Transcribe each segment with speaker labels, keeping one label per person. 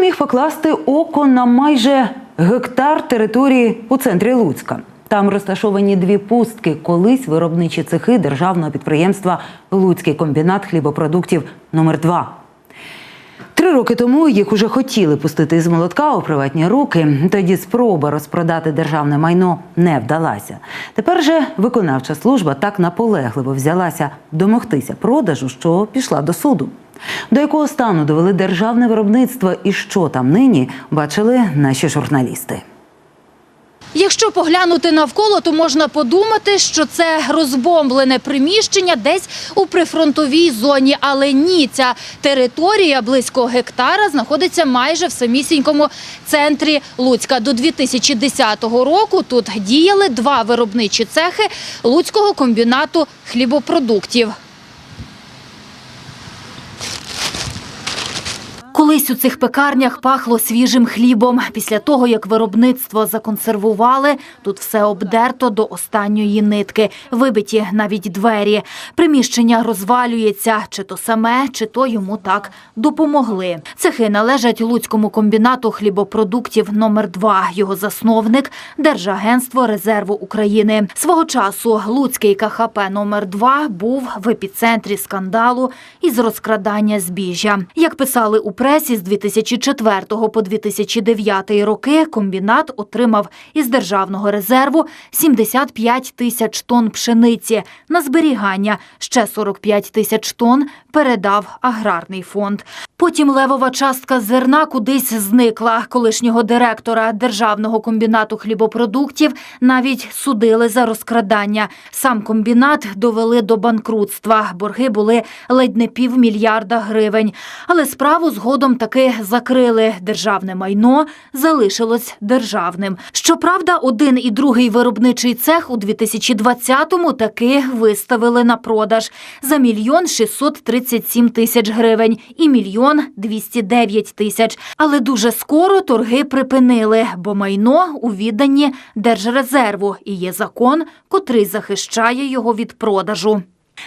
Speaker 1: Міг покласти око на майже гектар території у центрі Луцька? Там розташовані дві пустки, колись виробничі цехи державного підприємства Луцький комбінат хлібопродуктів номер 2 Три роки тому їх уже хотіли пустити із молотка у приватні руки. Тоді спроба розпродати державне майно не вдалася. Тепер же виконавча служба так наполегливо взялася домогтися продажу, що пішла до суду. До якого стану довели державне виробництво і що там нині бачили наші журналісти.
Speaker 2: Якщо поглянути навколо, то можна подумати, що це розбомблене приміщення десь у прифронтовій зоні. Але ні, ця територія близько гектара знаходиться майже в самісінькому центрі Луцька. До 2010 року тут діяли два виробничі цехи Луцького комбінату хлібопродуктів. Колись у цих пекарнях пахло свіжим хлібом. Після того, як виробництво законсервували, тут все обдерто до останньої нитки, вибиті навіть двері. Приміщення розвалюється, чи то саме, чи то йому так допомогли. Цехи належать Луцькому комбінату хлібопродуктів номер 2 Його засновник Держагентство резерву України. Свого часу Луцький КХП номер 2 був в епіцентрі скандалу із розкрадання збіжжя. Як писали у пресі з 2004 по 2009 роки, комбінат отримав із державного резерву 75 тисяч тонн пшениці на зберігання. Ще 45 тисяч тонн передав аграрний фонд. Потім левова частка зерна кудись зникла. Колишнього директора державного комбінату хлібопродуктів навіть судили за розкрадання. Сам комбінат довели до банкрутства. Борги були ледь не півмільярда гривень. Але справу згодом таки закрили. Державне майно залишилось державним. Щоправда, один і другий виробничий цех у 2020-му таки виставили на продаж за мільйон 637 тисяч гривень і мільйон 209 тисяч. Але дуже скоро торги припинили, бо майно у відданні Держрезерву і є закон, котрий захищає його від продажу.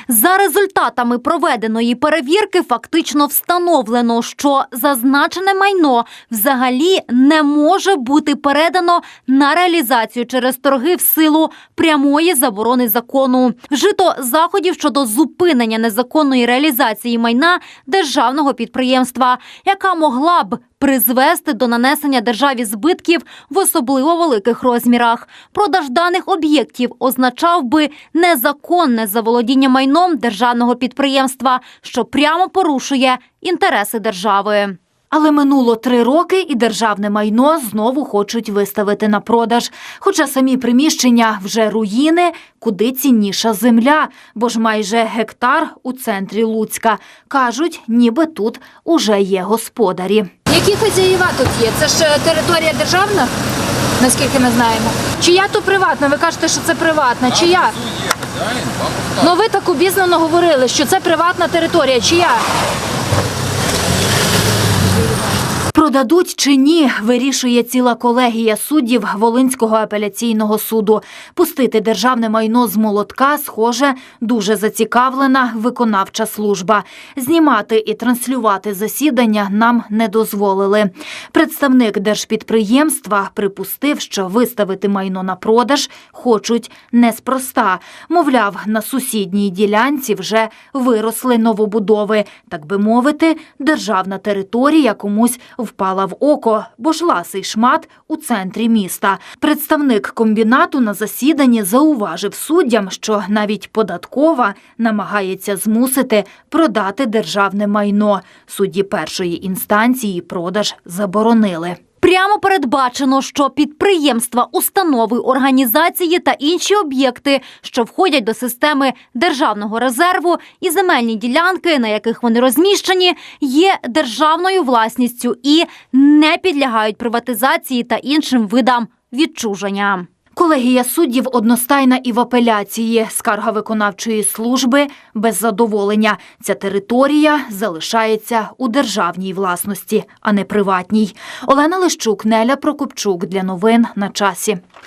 Speaker 3: За результатами проведеної перевірки фактично встановлено, що зазначене майно взагалі не може бути передано на реалізацію через торги в силу прямої заборони закону. Вжито заходів щодо зупинення незаконної реалізації майна державного підприємства, яка могла б призвести до нанесення державі збитків в особливо великих розмірах. Продаж даних об'єктів означав би незаконне заволодіння майном державного підприємства, що прямо порушує інтереси держави.
Speaker 2: Але минуло три роки, і державне майно знову хочуть виставити на продаж. Хоча самі приміщення вже руїни, куди цінніша земля, бо ж майже гектар у центрі Луцька. Кажуть, ніби тут уже є господарі. Які хазяїва тут є? Це ж е, територія державна, наскільки ми знаємо. Чия то приватна? Ви кажете, що це приватна. Чия? Ну ви так обізнано говорили, що це приватна територія. Чия? Продадуть чи ні, вирішує ціла колегія суддів Волинського апеляційного суду. Пустити державне майно з молотка, схоже, дуже зацікавлена виконавча служба. Знімати і транслювати засідання нам не дозволили. Представник держпідприємства припустив, що виставити майно на продаж хочуть неспроста. Мовляв, на сусідній ділянці вже виросли новобудови. Так би мовити, державна територія комусь впала в око, бо ж ласий шмат у центрі міста. Представник комбінату на засіданні зауважив суддям, що навіть податкова намагається змусити продати державне майно. Судді першої інстанції продаж заборонили.
Speaker 3: Прямо передбачено, що підприємства, установи, організації та інші об'єкти, що входять до системи державного резерву, і земельні ділянки, на яких вони розміщені, є державною власністю і не підлягають приватизації та іншим видам відчуження.
Speaker 2: Колегія суддів одностайна і в апеляції. Скарга виконавчої служби без задоволення. Ця територія залишається у державній власності, а не приватній. Олена Лищук, Неля Прокопчук для новин на часі.